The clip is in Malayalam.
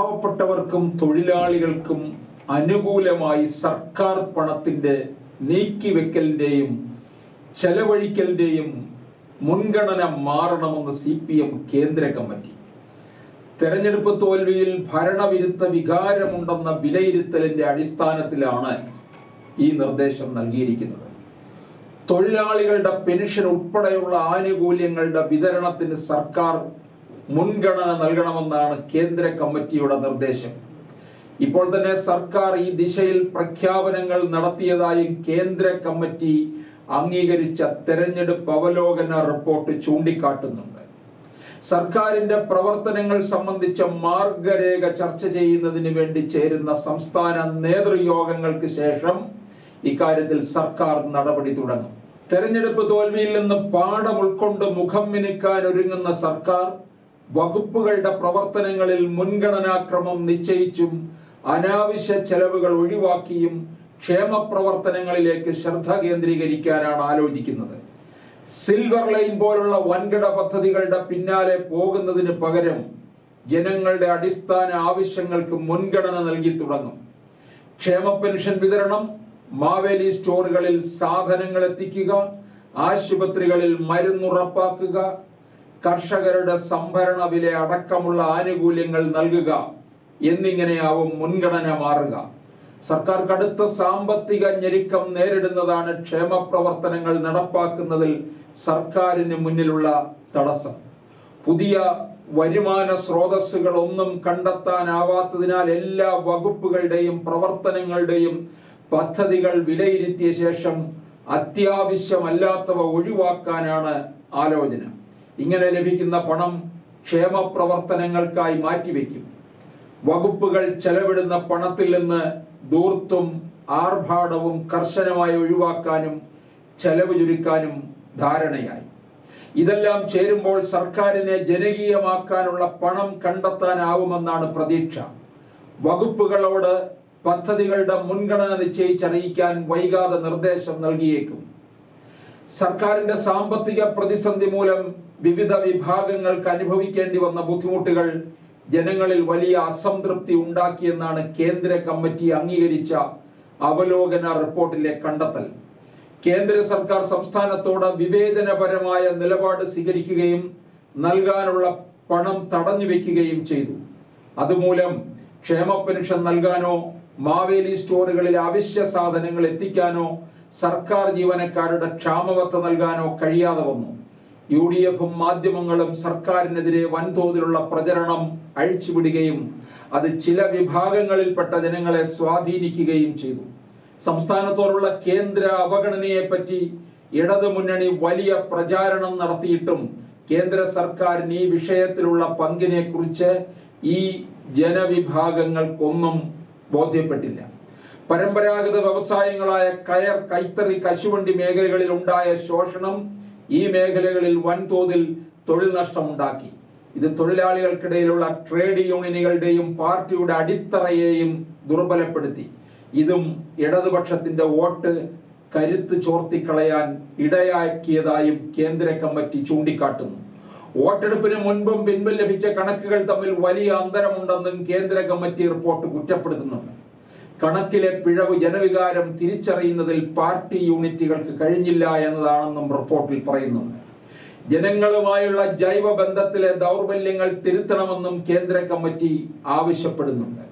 പാവപ്പെട്ടവർക്കും തൊഴിലാളികൾക്കും അനുകൂലമായി സർക്കാർ പണത്തിന്റെ നീക്കിവെക്കലിന്റെയും ചെലവഴിക്കലിന്റെയും മുൻഗണന മാറണമെന്ന് സി പി എം കേന്ദ്ര കമ്മിറ്റി. തെരഞ്ഞെടുപ്പ് തോൽവിയിൽ ഭരണവിരുദ്ധ വികാരമുണ്ടെന്ന വിലയിരുത്തലിന്റെ അടിസ്ഥാനത്തിലാണ് ഈ നിർദ്ദേശം നൽകിയിരിക്കുന്നത്. തൊഴിലാളികളുടെ പെൻഷൻ ഉൾപ്പെടെയുള്ള ആനുകൂല്യങ്ങളുടെ വിതരണത്തിന് സർക്കാർ മുൻഗണന നൽകണമെന്നാണ് കേന്ദ്ര കമ്മിറ്റിയുടെ നിർദ്ദേശം. ഇപ്പോൾ തന്നെ സർക്കാർ ഈ ദിശയിൽ പ്രഖ്യാപനങ്ങൾ നടത്തിയതായും കേന്ദ്ര കമ്മിറ്റി അംഗീകരിച്ച തെരഞ്ഞെടുപ്പ് അവലോകന റിപ്പോർട്ട് ചൂണ്ടിക്കാട്ടുന്നുണ്ട്. സർക്കാരിന്റെ പ്രവർത്തനങ്ങൾ സംബന്ധിച്ച മാർഗരേഖ ചർച്ച ചെയ്യുന്നതിന് വേണ്ടി ചേരുന്ന സംസ്ഥാന നേതൃയോഗങ്ങൾക്ക് ശേഷം ഇക്കാര്യത്തിൽ സർക്കാർ നടപടി തുടങ്ങും. തെരഞ്ഞെടുപ്പ് തോൽവിയിൽ നിന്ന് പാഠം ഉൾക്കൊണ്ട് മുഖം മിനുക്കാൻ ഒരുങ്ങുന്ന സർക്കാർ വകുപ്പുകളുടെ പ്രവർത്തനങ്ങളിൽ മുൻഗണനാക്രമം നിശ്ചയിച്ചും അനാവശ്യ ചെലവുകൾ ഒഴിവാക്കിയും ക്ഷേമ പ്രവർത്തനങ്ങളിലേക്ക് ശ്രദ്ധ കേന്ദ്രീകരിക്കാനാണ് ആലോചിക്കുന്നത്. സിൽവർ ലൈൻ പോലുള്ള വൻകിട പദ്ധതികളുടെ പിന്നാലെ പോകുന്നതിന് പകരം ജനങ്ങളുടെ അടിസ്ഥാന ആവശ്യങ്ങൾക്ക് മുൻഗണന നൽകി തുടങ്ങും. ക്ഷേമ പെൻഷൻ വിതരണം മാവേലി സ്റ്റോറുകളിൽ സാധനങ്ങൾ എത്തിക്കുക ആശുപത്രികളിൽ മരുന്നുറപ്പാക്കുക കർഷകരുടെ സംഭരണ വില അടക്കമുള്ള ആനുകൂല്യങ്ങൾ നൽകുക എന്നിങ്ങനെയാവും മുൻഗണന മാറുക. സർക്കാർ കടുത്ത സാമ്പത്തിക ഞെരുക്കം നേരിടുന്നതാണ് ക്ഷേമ പ്രവർത്തനങ്ങൾ നടപ്പാക്കുന്നതിൽ സർക്കാരിന് മുന്നിലുള്ള തടസ്സം. പുതിയ വരുമാന സ്രോതസ്സുകൾ ഒന്നും കണ്ടെത്താനാവാത്തതിനാൽ എല്ലാ വകുപ്പുകളുടെയും പ്രവർത്തനങ്ങളുടെയും പദ്ധതികൾ വിലയിരുത്തിയ ശേഷം അത്യാവശ്യമല്ലാത്തവ ഒഴിവാക്കാനാണ് ആലോചന. ഇങ്ങനെ ലഭിക്കുന്ന പണം ക്ഷേമ പ്രവർത്തനങ്ങൾക്കായി മാറ്റിവെക്കും. വകുപ്പുകൾ ചെലവിടുന്ന പണത്തിൽ നിന്ന് ദൂർത്തും ആർഭാടവും കർശനമായി ഒഴിവാക്കാനും ചെലവ് ചുരുക്കാനും ധാരണയായി. ഇതെല്ലാം ചേരുമ്പോൾ സർക്കാരിനെ ജനകീയമാക്കാനുള്ള പണം കണ്ടെത്താനാവുമെന്നാണ് പ്രതീക്ഷ. വകുപ്പുകളോട് പദ്ധതികളുടെ മുൻഗണന നിശ്ചയിച്ചറിയിക്കാൻ വൈകാതെ നിർദ്ദേശം നൽകിയേക്കും. സർക്കാരിന്റെ സാമ്പത്തിക പ്രതിസന്ധി മൂലം വിവിധ വിഭാഗങ്ങൾക്ക് അനുഭവിക്കേണ്ടി വന്ന ബുദ്ധിമുട്ടുകൾ ജനങ്ങളിൽ വലിയ അസംതൃപ്തി ഉണ്ടാക്കിയെന്നാണ് കേന്ദ്ര കമ്മിറ്റി അംഗീകരിച്ച അവലോകന റിപ്പോർട്ടിലെ കണ്ടെത്തൽ. കേന്ദ്ര സർക്കാർ സംസ്ഥാനത്തോട് വിവേചനപരമായ നിലപാട് സ്വീകരിക്കുകയും നൽകാനുള്ള പണം തടഞ്ഞു വെക്കുകയും ചെയ്തു. അതുമൂലം ക്ഷേമ പെൻഷൻ നൽകാനോ മാവേലി സ്റ്റോറുകളിൽ അവശ്യ സാധനങ്ങൾ എത്തിക്കാനോ സർക്കാർ ജീവനക്കാരുടെ ക്ഷാമവത്ത നൽകാനോ കഴിയാതെ വന്നു. യു ഡി എഫും മാധ്യമങ്ങളും സർക്കാരിനെതിരെ വൻതോതിലുള്ള പ്രചരണം അഴിച്ചുവിടുകയും അത് ചില വിഭാഗങ്ങളിൽപ്പെട്ട ജനങ്ങളെ സ്വാധീനിക്കുകയും ചെയ്തു. സംസ്ഥാനത്തോടുള്ള കേന്ദ്ര അവഗണനയെ പറ്റി ഇടതു മുന്നണി വലിയ പ്രചാരണം നടത്തിയിട്ടും കേന്ദ്ര സർക്കാരിന് ഈ വിഷയത്തിലുള്ള പങ്കിനെ കുറിച്ച് ഈ ജനവിഭാഗങ്ങൾക്കൊന്നും ബോധ്യപ്പെട്ടില്ല. പരമ്പരാഗത വ്യവസായങ്ങളായ കയർ കൈത്തറി കശുവണ്ടി മേഖലകളിൽ ഉണ്ടായ ശോഷണം ഈ മേഖലകളിൽ വൻതോതിൽ തൊഴിൽ നഷ്ടമുണ്ടാക്കി. ഇത് തൊഴിലാളികൾക്കിടയിലുള്ള ട്രേഡ് യൂണിയനുകളുടെയും പാർട്ടിയുടെ അടിത്തറയെയും ദുർബലപ്പെടുത്തി. ഇതും ഇടതുപക്ഷത്തിന്റെ വോട്ട് കരുത്ത് ചോർത്തിക്കളയാൻ ഇടയാക്കിയതായും കേന്ദ്ര കമ്മിറ്റി ചൂണ്ടിക്കാട്ടുന്നു. വോട്ടെടുപ്പിന് മുൻപും പിൻപും ലഭിച്ച കണക്കുകൾ തമ്മിൽ വലിയ അന്തരമുണ്ടെന്നും കേന്ദ്ര കമ്മിറ്റി റിപ്പോർട്ട് കുറ്റപ്പെടുത്തുന്നുണ്ട്. കണക്കിലെ പിഴവ് ജനവികാരം തിരിച്ചറിയുന്നതിൽ പാർട്ടി യൂണിറ്റുകൾക്ക് കഴിഞ്ഞില്ല എന്നതാണെന്നും റിപ്പോർട്ടിൽ പറയുന്നുണ്ട് ജനങ്ങളുമായുള്ള ജൈവ ബന്ധത്തിലെ ദൗർബല്യങ്ങൾ തിരുത്തണമെന്നും കേന്ദ്ര കമ്മിറ്റി ആവശ്യപ്പെടുന്നുണ്ട്.